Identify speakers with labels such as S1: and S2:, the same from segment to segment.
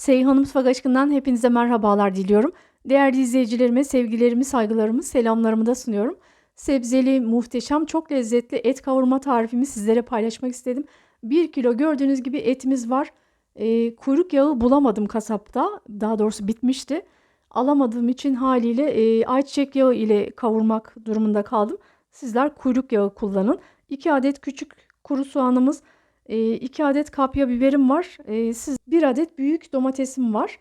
S1: Seyhan Mutfak Aşkı'ndan hepinize merhabalar diliyorum. Değerli izleyicilerime sevgilerimi, saygılarımı, selamlarımı da sunuyorum. Sebzeli, muhteşem, çok lezzetli et kavurma tarifimi sizlere paylaşmak istedim. 1 kilo gördüğünüz gibi etimiz var. Ee, kuyruk yağı bulamadım kasapta. Daha doğrusu bitmişti. Alamadığım için haliyle e, ayçiçek yağı ile kavurmak durumunda kaldım. Sizler kuyruk yağı kullanın. 2 adet küçük kuru soğanımız, 2 adet kapya biberim var. E, siz 1 adet büyük domatesim var.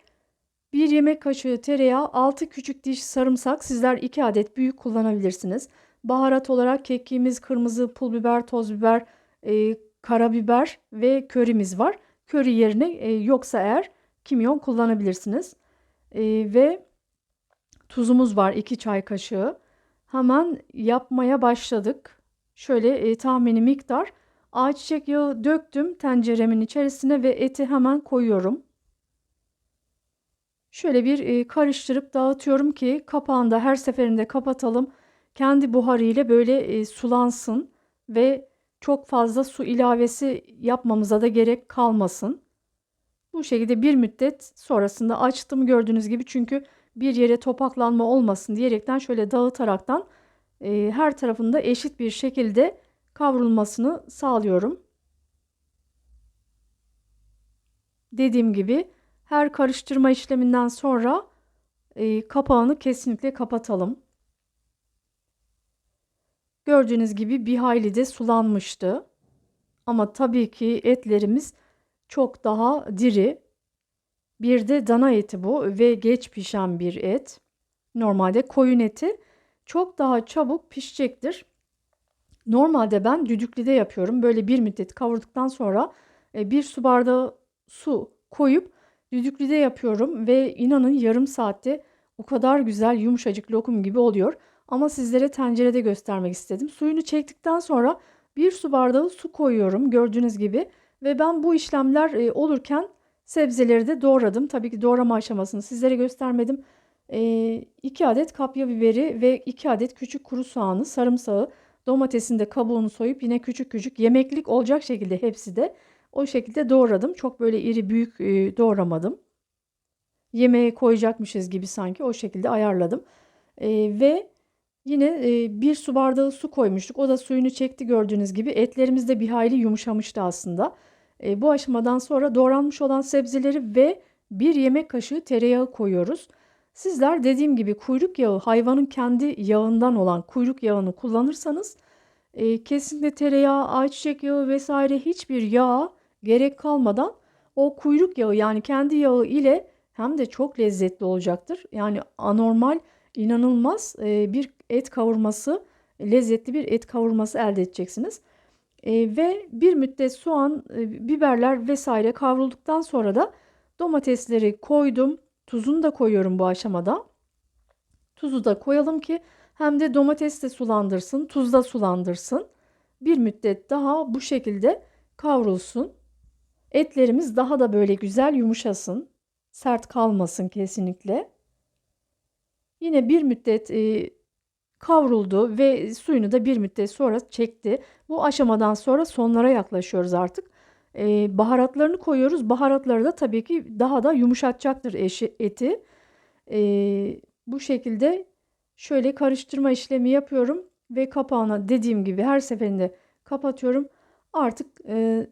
S1: 1 yemek kaşığı tereyağı, 6 küçük diş sarımsak. Sizler 2 adet büyük kullanabilirsiniz. Baharat olarak kekiğimiz, kırmızı pul biber, toz biber, e, karabiber ve körimiz var. Köri yerine e, yoksa eğer kimyon kullanabilirsiniz. E, ve tuzumuz var 2 çay kaşığı. Hemen yapmaya başladık. Şöyle tahmini miktar ayçiçek yağı döktüm tenceremin içerisine ve eti hemen koyuyorum. Şöyle bir e, karıştırıp dağıtıyorum ki kapağını da her seferinde kapatalım. Kendi buharı ile böyle e, sulansın ve çok fazla su ilavesi yapmamıza da gerek kalmasın. Bu şekilde bir müddet sonrasında açtım gördüğünüz gibi çünkü bir yere topaklanma olmasın diyerekten şöyle dağıtaraktan e, her tarafında eşit bir şekilde kavrulmasını sağlıyorum. Dediğim gibi her karıştırma işleminden sonra e, kapağını kesinlikle kapatalım. Gördüğünüz gibi bir hayli de sulanmıştı. Ama tabii ki etlerimiz çok daha diri. Bir de dana eti bu ve geç pişen bir et. Normalde koyun eti çok daha çabuk pişecektir. Normalde ben düdüklüde yapıyorum. Böyle bir müddet kavurduktan sonra e, bir su bardağı su koyup düdüklüde yapıyorum ve inanın yarım saatte o kadar güzel yumuşacık lokum gibi oluyor. Ama sizlere tencerede göstermek istedim. Suyunu çektikten sonra bir su bardağı su koyuyorum gördüğünüz gibi. Ve ben bu işlemler e, olurken sebzeleri de doğradım. Tabii ki doğrama aşamasını sizlere göstermedim. 2 adet kapya biberi ve 2 adet küçük kuru soğanı, sarımsağı, domatesin de kabuğunu soyup yine küçük küçük yemeklik olacak şekilde hepsi de o şekilde doğradım. Çok böyle iri büyük e, doğramadım. Yemeğe koyacakmışız gibi sanki o şekilde ayarladım. E, ve yine e, bir su bardağı su koymuştuk. O da suyunu çekti gördüğünüz gibi. Etlerimiz de bir hayli yumuşamıştı aslında. E, bu aşamadan sonra doğranmış olan sebzeleri ve bir yemek kaşığı tereyağı koyuyoruz. Sizler dediğim gibi kuyruk yağı hayvanın kendi yağından olan kuyruk yağını kullanırsanız e, kesinlikle tereyağı, ayçiçek yağı vesaire hiçbir yağ gerek kalmadan o kuyruk yağı yani kendi yağı ile hem de çok lezzetli olacaktır. Yani anormal, inanılmaz e, bir et kavurması, lezzetli bir et kavurması elde edeceksiniz. E, ve bir müddet soğan, e, biberler vesaire kavrulduktan sonra da domatesleri koydum. Tuzunu da koyuyorum bu aşamada. Tuzu da koyalım ki hem de domates de sulandırsın, tuz da sulandırsın. Bir müddet daha bu şekilde kavrulsun. Etlerimiz daha da böyle güzel yumuşasın. Sert kalmasın kesinlikle. Yine bir müddet e, kavruldu ve suyunu da bir müddet sonra çekti. Bu aşamadan sonra sonlara yaklaşıyoruz artık. E, baharatlarını koyuyoruz. Baharatları da tabii ki daha da yumuşatacaktır eşi, eti. E, bu şekilde şöyle karıştırma işlemi yapıyorum ve kapağına dediğim gibi her seferinde kapatıyorum. Artık e,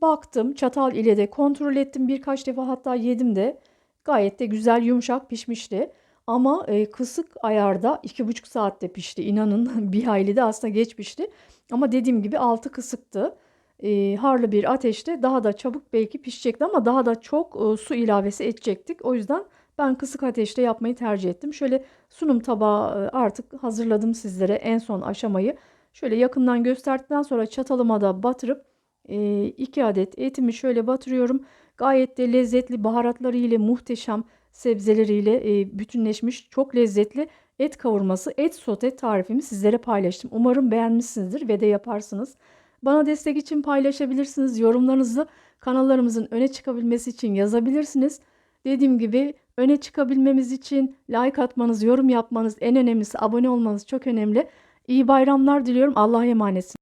S1: baktım çatal ile de kontrol ettim birkaç defa hatta yedim de gayet de güzel yumuşak pişmişti. Ama e, kısık ayarda iki buçuk saatte pişti. İnanın bir hayli de aslında geç pişti. Ama dediğim gibi altı kısıktı. E, harlı bir ateşte daha da çabuk belki pişecekti ama daha da çok e, su ilavesi edecektik. O yüzden ben kısık ateşte yapmayı tercih ettim. Şöyle sunum tabağı artık hazırladım sizlere en son aşamayı. Şöyle yakından gösterdikten sonra çatalıma da batırıp 2 e, adet etimi şöyle batırıyorum. Gayet de lezzetli baharatları ile muhteşem sebzeleriyle e, bütünleşmiş çok lezzetli et kavurması, et sote tarifimi sizlere paylaştım. Umarım beğenmişsinizdir ve de yaparsınız. Bana destek için paylaşabilirsiniz. Yorumlarınızı kanallarımızın öne çıkabilmesi için yazabilirsiniz. Dediğim gibi öne çıkabilmemiz için like atmanız, yorum yapmanız en önemlisi abone olmanız çok önemli. İyi bayramlar diliyorum. Allah'a emanet.